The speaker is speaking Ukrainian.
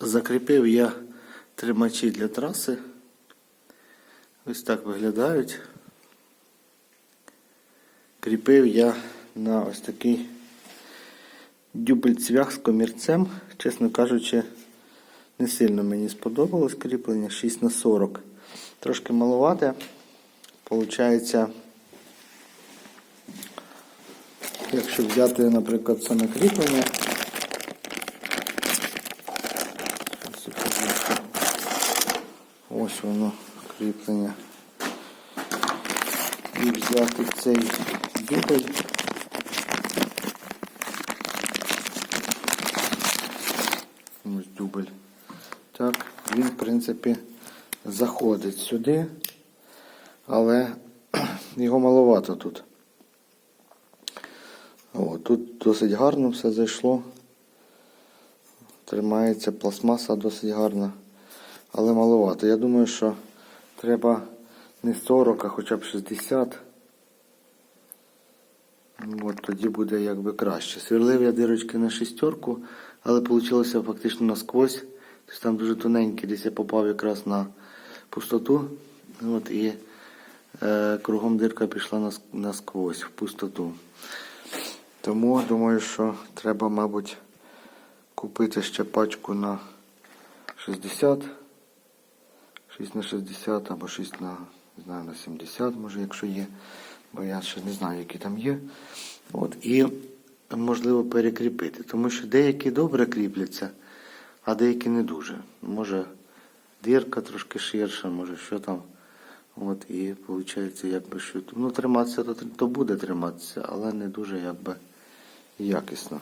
Закріпив я тримачі для траси. Ось так виглядають. Кріпив я на ось такий дюбель-цвях з комірцем. Чесно кажучи, не сильно мені сподобалось кріплення 6 на 40. Трошки маловате. Получається, якщо взяти, наприклад, саме кріплення. Секундочку. Ось воно кріплення. І взяти цей дюбель. Ось дюбель. Так, він, в принципі, заходить сюди, але його маловато тут. О, тут досить гарно все зайшло. Тримається пластмаса досить гарна, але маловато. Я думаю, що треба не 40, а хоча б 60. От тоді буде якби краще. Сверлив я дирочки на шістерку, але вийшло фактично насквозь. Тобто там дуже тоненький, десь я попав якраз на пустоту. От, і е, кругом дирка пішла насквозь в пустоту. Тому думаю, що треба, мабуть, купити ще пачку на 60, 6 на 60 або 6 на, не знаю, на 70, може, якщо є. Бо я ще не знаю, які там є. От, і можливо перекріпити. Тому що деякі добре кріпляться, а деякі не дуже. Може дірка трошки ширша, може що там. От, і виходить, якби що. Ну, триматися то, то буде триматися, але не дуже якби якісно.